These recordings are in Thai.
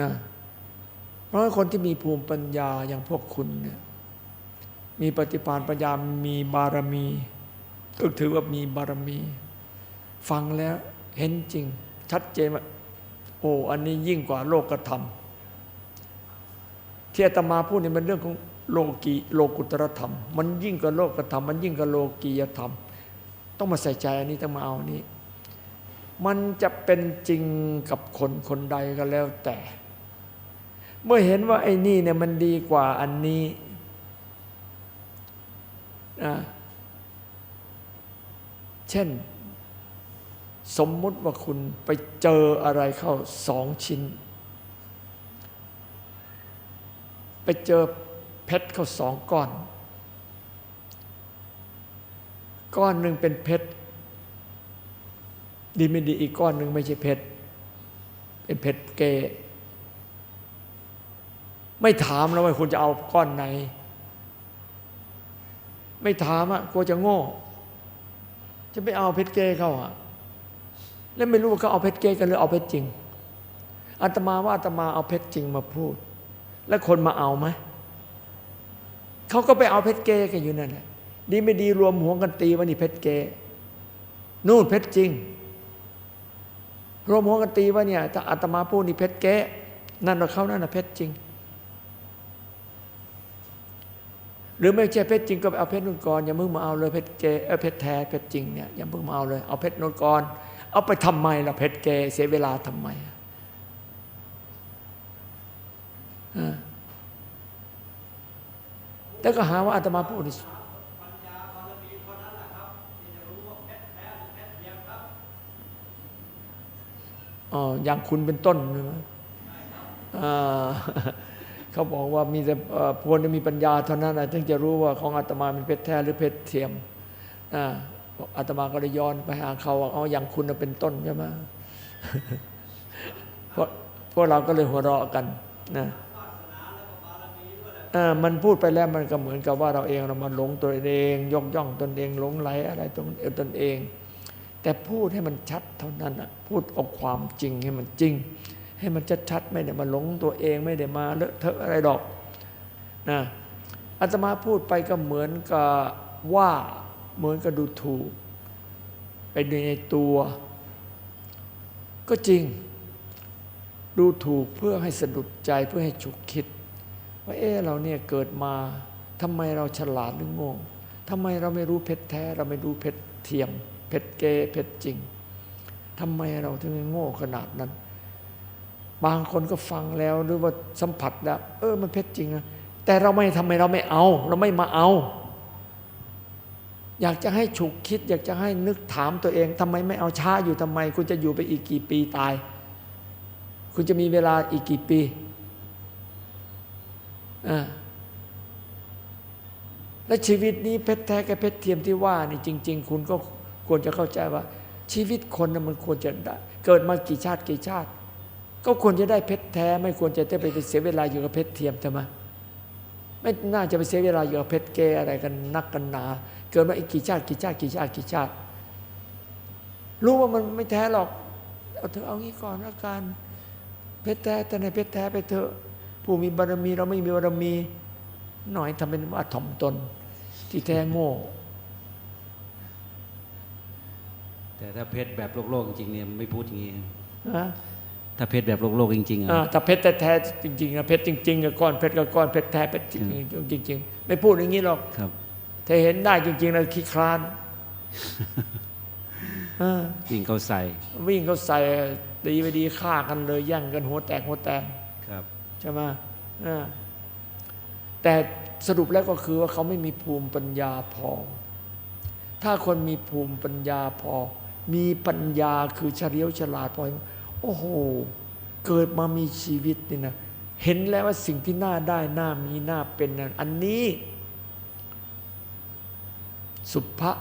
นะเพราะคนที่มีภูมิปัญญาอย่างพวกคุณเนี่ยมีปฏิภาณปัญญามีบารมีก็ถือว่ามีบารมี ฟังแล้วเห็นจริง ชัดเจนว่าโอ้อันนี้ยิ่งกว่าโลกธรรมที่อาตมาพูดนี่มันเรื่องของโลกีโลกุตรธรรม มันยิ่งกว่าโลกธรรม มันยิ่งกว่าโลกียธรรม ต้องมาใส่ใจอันนี้ต้องมาเอาอันนี้ มันจะเป็นจริงกับคนคนใดก็แล้วแต่ เมื่อเห็นว่าไอ้นี่เนี่ยมันดีกว่าอันนี้นะเช่น สมมุติว่าคุณไปเจออะไรเข้าสองชิ้น ไปเจอเพชรเข้าสองก้อน ก้อนหนึ่งเป็นเพชรดีไม่ดีอีกก้อนหนึ่งไม่ใช่เพชรเป็นเพชรเก ไม่ถามแล้วว่าคุณจะเอาก้อนไหน ไม่ถามอะกลัวจะโง่ จะไปเอาเพชรเกเขาอะ แล้วไม่รู้ว่าเขาเอาเพชรเกกันหรือเอาเพชรจริงอาตมาว่าอาตมาเอาเพชรจริงมาพูด แล้วคนมาเอาไหมเขาก็ไปเอาเพชรเกกันอยู่นั่นแหละดีไม่ดีรวมหัวกันตีว่านี่เพชรเกนู่นเพชรจริง รวมหัวกันตีว่าเนี่ยถ้าอาตมาพูดนี่เพชรเกนั่นเราเขานั่นน่ะเพชรจริง หรือไม่ใช่เพชรจริงก็เอาเพชรนุ่นก่อนอย่ามึงมาเอาเลยเพชรเกเออเพชรแท้เพชรจริงเนี่ยอย่ามึงมาเอาเลยเอาเพชรนุ่นก่อนเอาไปทำไมล่ะเพชรเกเสียเวลาทำไม่แล้วก็หาว่าอาตมาพูดอ๋ออย่างคุณเป็นต้นใช่ไหมอ่า เขาบอกว่ามีแต่เอ่อพวรจะมีปัญญาเท่านั้นนะถึงจะรู้ว่าของอาตมาเป็นเพชรแท้หรือเพชรเทียมอาตมาก็เลยย้อนไปหาเขาว่าเอาอย่างคุณเป็นต้นใช่ไหมเพราะพวกเราก็เลยหัวเราะกันนะมันพูดไปแล้วมันก็เหมือนกับว่าเราเองเรามาหลงตัวเอง ยกย่องตนเองหลงไหลอะไรตรงตนเอง แต่พูดให้มันชัดเท่านั้นพูดเอาความจริงให้มันจริง ให้มันชัดๆไม่ได้มาหลงตัวเองไม่ได้มาเลอะเทอะอะไรดอกนะอาตมาพูดไปก็เหมือนกับว่าเหมือนกับดูถูกไปในตัว ก็จริง ดูถูกเพื่อให้สะดุดใจเพื่อให้ฉุกคิด ว่าเออเราเนี่ยเกิดมาทำไมเราฉลาดหรือโง่ทำไมเราไม่รู้เพชรแท้ เราไม่รู้เพชรเทียม เพชรเกเพชรจริงทำไมเราถึงโง่ขนาดนั้น บางคนก็ฟังแล้วหรือว่าสัมผัสแล้วเออมันเพชรจริงนะแต่เราไม่ทำไมเราไม่เอา เราไม่มาเอา อยากจะให้ฉุกคิด อยากจะให้นึกถามตัวเองทำไมไม่เอาช้าอยู่ทำไม คุณจะอยู่ไปอีกกี่ปีตาย คุณจะมีเวลาอีกกี่ปีอ่าและชีวิตนี้เพชรแท้กับเพชรเทียมที่ว่านี่จริง ๆ คุณก็ควรจะเข้าใจว่า ชีวิตคนนะมันควรจะได้เกิดมากี่ชาติกี่ชาติ ก็ควรจะได้เพชรแท้ ไม่ควรจะได้ไปเสียเวลาอยู่กับเพชรเทียมทำไมไม่น่าจะไปเสียเวลาอยู่กับเพชรเกอะไรกันนักกันหนา เกิดมาอีกกี่ชาติกี่ชาติกี่ชาติกี่ชาติ รู้ว่ามันไม่แท้หรอกเอาเถอะเอางี้ก่อนละกันเพชรแท้แต่ในเพชรแท้ไปเถอะผู้มีบารมีเราไม่มีบารมี หน่อยทำเป็นว่าถ่อมตน ที่แท้โง่ แต่ถ้าเพชรแบบโลกโลกๆจริงๆเนี่ยไม่พูดอย่างนี้นะ ถ้าเพชรแบบโลกโลกๆจริงๆอะอ่าถ้าเพชรแท้ๆจริงๆนะเพชรจริงๆกับก้อนเพชรกับก้อนเพชรแท้เพชรจริงๆจริง ๆ ไม่พูดอย่างนี้หรอกครับถ้าเห็นได้จริงๆแล้วขี้คลานเออยิงเข้าใส่ วิ่งเขาใส่ตีไปดีฆ่ากันเลยแย่งกันหัวแตกหัวแตกครับใช่ไหมอ่าแต่สรุปแล้วก็คือว่าเขาไม่มีภูมิปัญญาพอ ถ้าคนมีภูมิปัญญาพอ มีปัญญาคือเฉลียวฉลาดพอ โอ้โห เกิดมามีชีวิตนี่นะ เห็นแล้วว่าสิ่งที่น่าได้น่ามีน่าเป็นนั้นอันนี้ สุภะ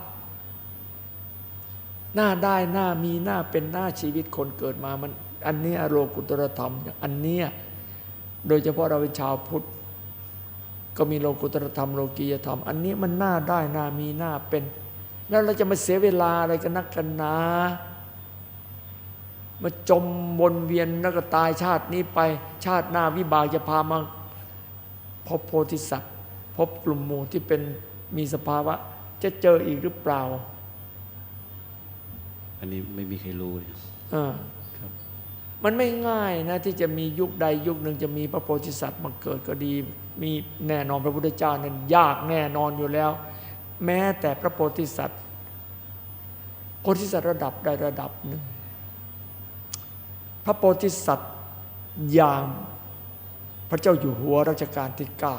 น่าได้น่ามีน่าเป็นน่าชีวิตคนเกิดมามัน อันนี้ยโลกุตรธรรม อันเนี้ยโดยเฉพาะเราเป็นชาวพุทธก็มีโลกุตรธรรมโลกียธรรม อันนี้มันน่าได้น่ามีน่าเป็น แล้วเราจะมาเสียเวลาอะไรกันนักกันหนา มาจมวนเวียนแล้วก็ตายชาตินี้ไปชาติหน้าวิบากจะพามาพบโพธิสัตว์ พบกลุ่มหมู่ที่เป็นมีสภาวะ จะเจออีกหรือเปล่า อันนี้ไม่มีใครรู้เลยเออครับมันไม่ง่ายนะ ที่จะมียุคใดยุคหนึ่งจะมีพระโพธิสัตว์มาเกิดก็ดี มีแน่นอนพระพุทธเจ้านั้นยากแน่นอนอยู่แล้ว แม้แต่พระโพธิสัตว์โพธิสัตว์ระดับใดระดับหนึ่ง พระโพธิสัตว์อย่างพระเจ้าอยู่หัวรัชกาลที่เก้า